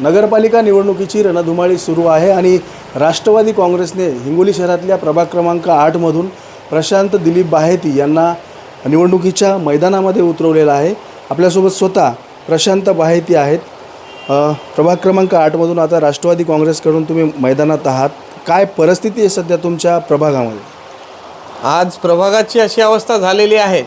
नगरपालिका निवडणुकीची रणधुमाळी सुरू आहे आणि राष्ट्रवादी काँग्रेसने हिंगोली शहरातल्या प्रभाग क्रमांक आठमधून प्रशांत दिलीप बाहेती यांना निवडणुकीच्या मैदानामध्ये उतरवलेलं आहे. आपल्यासोबत स्वतः प्रशांत बाहेती आहेत. प्रभाग क्रमांक आठमधून आता राष्ट्रवादी काँग्रेसकडून तुम्ही मैदानात आहात. काय परिस्थिती आहे सध्या तुमच्या प्रभागामध्ये? आज प्रभागाची अशी अवस्था झालेली आहे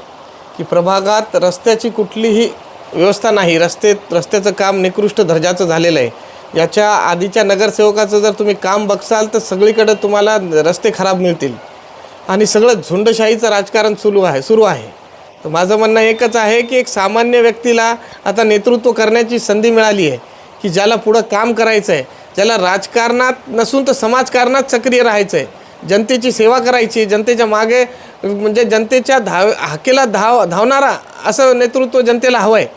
की प्रभागात रस्त्याची कुठलीही व्यवस्था नाही. रस्ते रस्त्याचं काम निकृष्ट दर्जाचं झालेलं आहे. याच्या आधीच्या नगरसेवकाचं जर तुम्ही काम बघसाल तर सगळीकडं तुम्हाला रस्ते खराब मिळतील. आणि सगळं झुंडशाहीचं राजकारण सुरू आहे सुरू आहे. तर माझं म्हणणं एकच आहे की एक सामान्य व्यक्तीला आता नेतृत्व करण्याची संधी मिळाली आहे की ज्याला पुढं काम करायचं आहे ज्याला राजकारणात नसून तर समाजकारणात सक्रिय राहायचं आहे. जनतेची सेवा करायची जनतेच्या मागे म्हणजे जनतेच्या धाव हाकेला धाव धावणारा असं नेतृत्व जनतेला हवं आहे.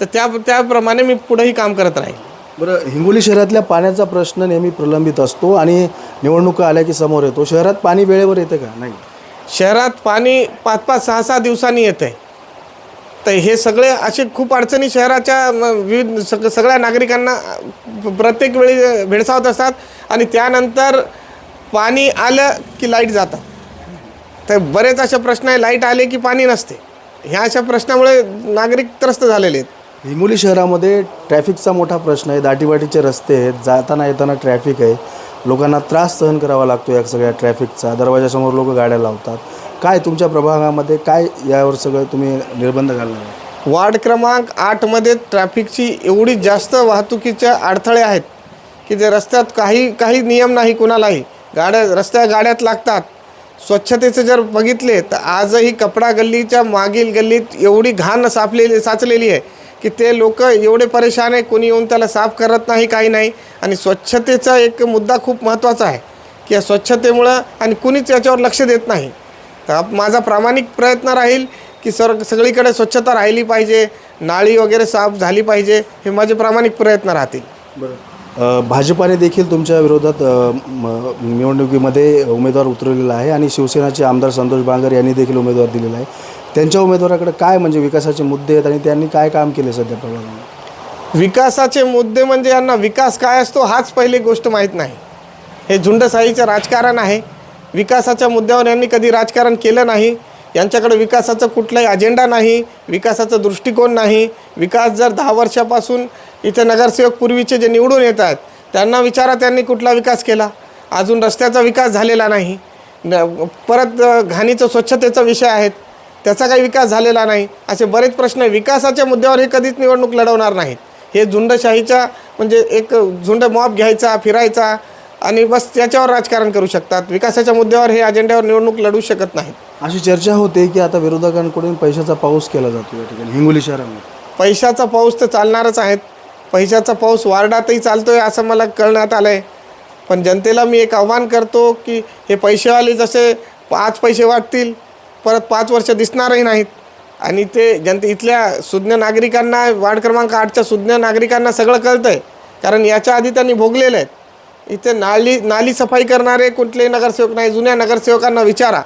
तर त्या त्याप्रमाणे मी पुढेही काम करत राहील. बरं हिंगोली शहरातल्या पाण्याचा प्रश्न नेहमी प्रलंबित असतो आणि निवडणुका आल्या की समोर येतो. शहरात पाणी वेळेवर येतं का? नाही. शहरात पाणी पाच पाच सहा सहा दिवसांनी येतं आहे तर हे सगळे असे खूप अडचणी शहराच्या विविध सग सगळ्या नागरिकांना प्रत्येक वेळी भेडसावत असतात आणि त्यानंतर पाणी आलं की लाइट जातात. तर बरेच असे प्रश्न आहे लाइट आले की पाणी नसते. ह्या अशा प्रश्नामुळे नागरिक त्रस्त झालेले आहेत. हिंगोली शहरामध्ये ट्रॅफिकचा मोठा प्रश्न आहे. दाटीवाटीचे रस्ते आहेत. जाताना येताना ट्रॅफिक आहे. लोकांना त्रास सहन करावा लागतो या सगळ्या ट्रॅफिकचा. दरवाजासमोर लोक गाड्या लावतात. काय तुमच्या प्रभागामध्ये काय यावर सगळं तुम्ही निर्बंध घालणार आहे? वार्ड क्रमांक आठमध्ये ट्रॅफिकची एवढी जास्त वाहतुकीच्या अडथळे आहेत की जे रस्त्यात काही काही नियम नाही कुणालाही. गाड्या रस्त्या गाड्यात लागतात. स्वच्छतेचे जर बघितले तर आजही कपडा गल्लीच्या मागील गल्लीत एवढी घाण सापलेली साचलेली आहे. की ते लोक एवढे परेशान आहे कोणी येऊन त्याला साफ करत नाही काही नाही. आणि स्वच्छतेचा एक मुद्दा खूप महत्त्वाचा आहे की या स्वच्छतेमुळं आणि कुणीच याच्यावर लक्ष देत नाही. तर माझा प्रामाणिक प्रयत्न राहील की सर सगळीकडे स्वच्छता राहिली पाहिजे नाळी वगैरे साफ झाली पाहिजे हे माझे प्रामाणिक प्रयत्न राहतील. बरं. भाजपाने देखील तुमच्या विरोधात निवडणुकीमध्ये उमेदवार उतरवलेला आहे आणि शिवसेनाचे आमदार संतोष बांगर यांनी देखील उमेदवार दिलेला आहे. त्यांच्या उमेदवाराकडे काय म्हणजे विकासाचे मुद्दे आहेत आणि त्यांनी काय काम केले सध्या प्रभागामध्ये? विकासाचे मुद्दे म्हणजे यांना विकास काय असतो हाच पहिली गोष्ट माहीत नाही. हे झुंडशाहीचं राजकारण आहे. विकासाच्या मुद्द्यावर यांनी कधी राजकारण केलं नाही. यांच्याकडे विकासाचं कुठलाही अजेंडा नाही. विकासाचा दृष्टिकोन नाही. विकास जर दहा वर्षापासून इथे नगरसेवक पूर्वीचे जे निवडून येत आहेत त्यांना विचारा त्यांनी कुठला विकास केला. अजून रस्त्याचा विकास झालेला नाही. न परत अ, घाणीचं स्वच्छतेचा विषय आहेत. त्याचा काही विकास झालेला नाही. असे बरेच प्रश्न. विकासाच्या मुद्द्यावर हे कधीच निवडणूक लढवणार नाहीत. हे झुंडशाहीच्या म्हणजे एक झुंड मॉब घ्यायचा फिरायचा आणि बस त्याच्यावर राजकारण करू शकतात. विकासाच्या मुद्द्यावर हे अजेंड्यावर निवडणूक लढू शकत नाहीत. अशी चर्चा होते की आता विरोधकांकडून पैशाचा पाऊस केला जातो या ठिकाणी हिंगोली शहरामध्ये. पैशाचा पाऊस तर चालणारच आहेत. पैशाचा पाऊस वार्डातही चालतो आहे असं मला कळण्यात आलं आहे पण जनतेला मी एक आव्हान करतो की हे पैसेवाले जसे पाच पैसे वाटतील परत पाच वर्ष दिसणारही नाहीत. आणि ते जनते इथल्या सुज्ञ नागरिकांना वार्ड क्रमांक आठच्या सुज्ञ नागरिकांना सगळं कळतं आहे कारण याच्या आधी त्यांनी भोगलेलं आहेत इथे नाली नाली सफाई करणारे कुठलेही नगरसेवक नाही. जुन्या नगरसेवकांना विचारा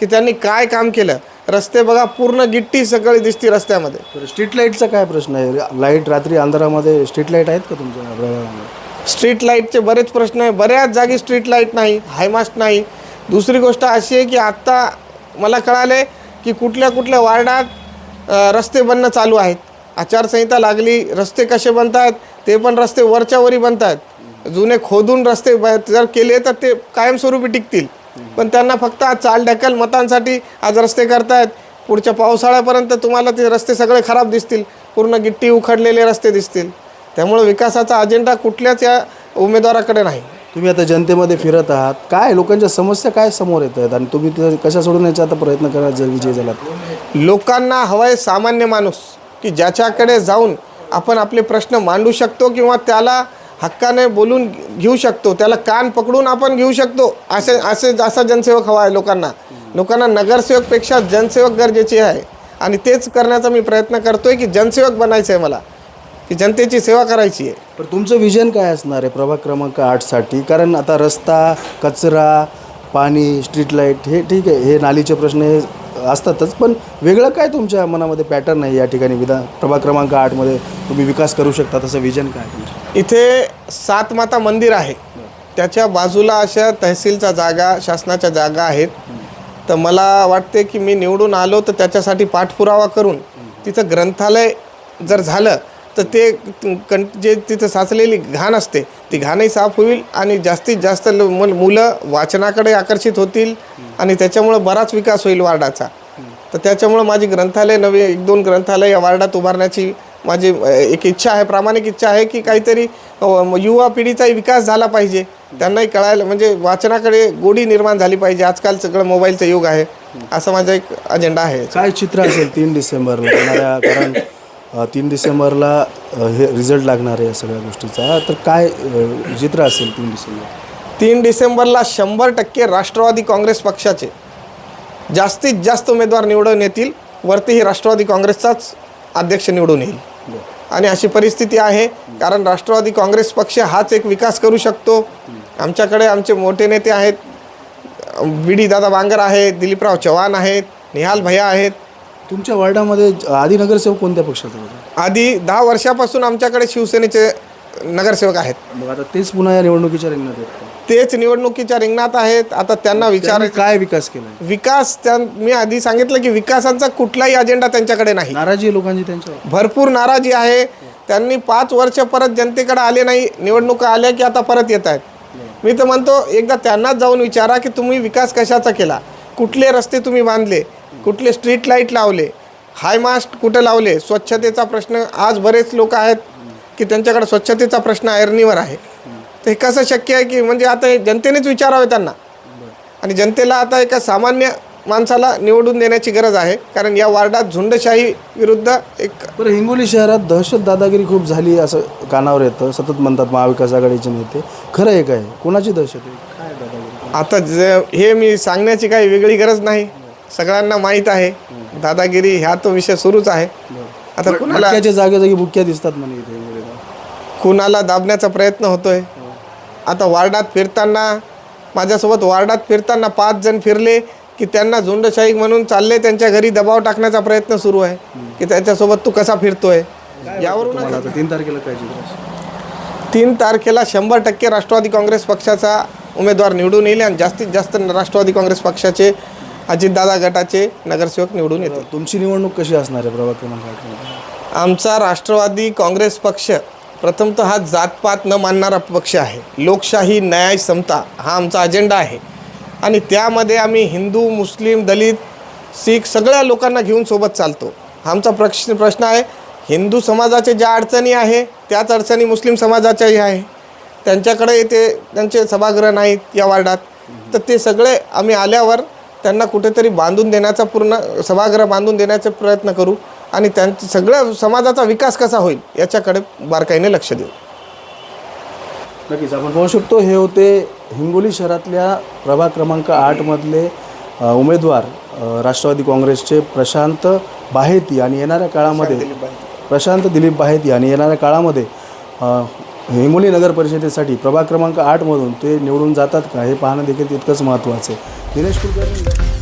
की त्यांनी काय काम केलं. रस्ते बघा पूर्ण गिट्टी सगळी दिसती रस्त्यामध्ये. स्ट्रीट लाईटचा काय प्रश्न आहे? लाइट रात्री अंधारामध्ये स्ट्रीट लाइट आहेत का तुमच्या प्रभागामध्ये? स्ट्रीट लाईटचे बरेच प्रश्न आहे. बऱ्याच जागी स्ट्रीट लाइट नाही हायमास्ट नाही. दुसरी गोष्ट अशी आहे की आत्ता मला कळाले की कुठल्या कुठल्या वार्डात रस्ते बनणं चालू आहेत. आचारसंहिता लागली रस्ते कसे बनतात ते पण रस्ते वरच्या वरी बनतात. जुने खोदून रस्ते ब- जर केले तर ते कायमस्वरूपी टिकतील. पण त्यांना फक्त आज चाल ढकल मतांसाठी आज रस्ते करतायत. पुढच्या पावसाळ्यापर्यंत तुम्हाला ते रस्ते सगळे खराब दिसतील. पूर्ण गिट्टी उखडलेले रस्ते दिसतील. त्यामुळे विकासाचा अजेंडा कुठल्याच या उमेदवाराकडे नाही. तुम्ही आता जनतेमध्ये फिरत आहात. काय लोकांच्या समस्या काय समोर येत आहेत? आणि तुम्ही ते कशा सोडवण्याचा आता प्रयत्न करा जर विजय झालात लोकांना हवाय सामान्य माणूस की ज्याच्याकडे जाऊन आपण आपले प्रश्न मांडू शकतो किंवा त्याला हक्काने बोलून घेऊ शकतो. त्याला कान पकडून आपण घेऊ शकतो. असे असे असा जनसेवक हवा आहे लोकांना. लोकांना नगरसेवकपेक्षा जनसेवक गरजेचे आहे. आणि तेच करण्याचा मी प्रयत्न करतोय की जनसेवक बनायचं आहे मला. की जनतेची सेवा करायची आहे. पण तुमचं विजन काय असणार आहे? प्रभाग क्रमांक आठसाठी कारण आता रस्ता कचरा पाणी स्ट्रीट लाइट हे ठीक आहे हे नालीचे प्रश्न हे असतातच पण वेगळं काय तुमच्या मनामध्ये पॅटर्न आहे या ठिकाणी विधान प्रभाग क्रमांक आठमध्ये तुम्ही विकास करू शकता तसं विजन काय आहे तुमचं? इथे सात माता मंदिर आहे. त्याच्या बाजूला अशा तहसीलच्या जागा शासनाच्या जागा आहेत. तर मला वाटते की मी निवडून आलो तर त्याच्यासाठी पाठपुरावा करून तिथं ग्रंथालय जर झालं तर ते कं जे तिथं साचलेली घाण असते ती घाणही साफ होईल आणि जास्तीत जास्त ल- मुलं वाचनाकडे आकर्षित होतील आणि त्याच्यामुळं बराच विकास होईल वार्डाचा. तर त्याच्यामुळं माझी ग्रंथालय नवे एक दोन ग्रंथालय या वार्डात उभारण्याची माझी एक इच्छा आहे प्रामाणिक इच्छा आहे की काहीतरी युवा पिढीचाही विकास झाला पाहिजे. त्यांनाही कळायला म्हणजे वाचनाकडे गोडी निर्माण झाली पाहिजे. आजकाल सगळं मोबाईलचं युग आहे. असा माझा एक अजेंडा आहे. काय चित्र असेल तीन डिसेंबरला कारण तीन डिसेंबरला हे रिझल्ट लागणार आहे या सगळ्या गोष्टीचा. तर काय चित्र असेल तीन डिसेंबर? तीन डिसेंबरला शंभर टक्के राष्ट्रवादी काँग्रेस पक्षाचे जास्तीत जास्त उमेदवार निवडून येतील वरतीही राष्ट्रवादी काँग्रेसचाच अध्यक्ष निवडून येईल. आणि अशी परिस्थिती आहे कारण राष्ट्रवादी काँग्रेस पक्ष हाच एक विकास करू शकतो. आमच्याकडे आमचे मोठे नेते आहेत बी डी दादा बांगर आहेत दिलीपराव चव्हाण आहेत निहाल भैया आहेत तुमच्या वार्डामध्ये आधी नगरसेवक कोणत्या पक्षाचा होता? आधी दहा वर्षापासून आमच्याकडे शिवसेनेचे नगरसेवक आहेत. मग आता तेच पुन्हा या निवडणुकीच्या रिंगणात आहेत? तेच निवडणुकीच्या रिंगणात आहेत. आता त्यांना विचार त्यांनी काय विकास केला विकास त्या मी आधी सांगितलं की विकासाचा कुठलाही अजेंडा त्यांच्याकडे नाही. नाराजी आहे लोकांची त्यांच्यावर? भरपूर नाराजी आहे. त्यांनी पाच वर्ष परत जनतेकडे आले नाही. निवडणुका आल्या की आता परत येत आहेत. मी तर म्हणतो एकदा त्यांनाच जाऊन विचारा की तुम्ही विकास कशाचा केला? कुठले रस्ते तुम्ही बांधले? कुठले स्ट्रीट लाइट लावले? हाय मास्ट कुठे लावले? स्वच्छतेचा प्रश्न आज बरेच लोक आहेत की त्यांच्याकडे स्वच्छतेचा प्रश्न ऐरणीवर आहे. तर हे कसं शक्य आहे की म्हणजे आता हे जनतेनेच विचारावे त्यांना. आणि जनतेला आता एका सामान्य माणसाला निवडून देण्याची गरज आहे. कारण या वार्डात झुंडशाही विरुद्ध एक बरं हिंगोली शहरात दहशत दादागिरी खूप झाली असं कानावर येतं. सतत म्हणतात महाविकास आघाडीचे नेते. खरं आहे काय? कोणाची दहशत आहे? आता जे हे मी सांगण्याची काही वेगळी गरज नाही. सगळ्यांना माहीत आहे. दादागिरी ह्या तो विषय सुरूच आहे. आता कुणाला भटक्याच्या जागेजागी बुक्या दिसतात म्हणे इथे कुणाला दाबण्याचा प्रयत्न होतोय. आता वार्डात फिरताना माझ्यासोबत वार्डात फिरताना पाच जण फिरले की त्यांना झुंडशाही म्हणून चालले त्यांच्या घरी दबाव टाकण्याचा प्रयत्न सुरू आहे. की त्याच्यासोबत तू कसा फिरतोय? यावरून तीन तारखेला असेल? तीन तारखेला शंभर टक्के राष्ट्रवादी काँग्रेस पक्षाचा उमेदवार निवडून येईल आणि जास्तीत जास्त राष्ट्रवादी काँग्रेस पक्षाचे अजितदादा गटाचे नगरसेवक निवडून येतील. तुमची निवडणूक कशी असणार आहे प्रभाग क्रमांक आठमध्ये? आमचा राष्ट्रवादी काँग्रेस पक्ष प्रथमतः हा जातपात न मानणारा पक्ष आहे. लोकशाही न्याय समता हा आमचा अजेंडा आहे. आणि त्यामध्ये आम्ही हिंदू मुस्लिम दलित सीख सगळ्या लोकांना घेऊन सोबत चालतो. आमचा प्रश्न प्रश्न आहे. हिंदू समाजाचे ज्या अडचणी आहे त्याच अडचणी मुस्लिम समाजाच्याही आहे. त्यांच्याकडे ते त्यांचे सभागृह नाहीत या वार्डात. तर ते सगळे आम्ही आल्यावर त्यांना कुठेतरी बांधून देण्याचा पूर्ण सभागृह बांधून देण्याचा प्रयत्न करू आणि त्यांच्या सगळ्या समाजाचा विकास कसा होईल याच्याकडे बारकाईने लक्ष देऊ. नक्कीच आपण पाहू शकतो हे होते हिंगोली शहरातल्या प्रभाग क्रमांक आठमधले उमेदवार राष्ट्रवादी काँग्रेसचे प्रशांत बाहेती आणि येणाऱ्या काळामध्ये प्रशांत दिलीप बाहेती. आणि येणाऱ्या काळामध्ये हिंगोली नगर परिषदेसाठी प्रभाग क्रमांक आठमधून ते निवडून जातात का हे पाहणं देखील तितकंच महत्त्वाचं आहे. Güneş kurbanında.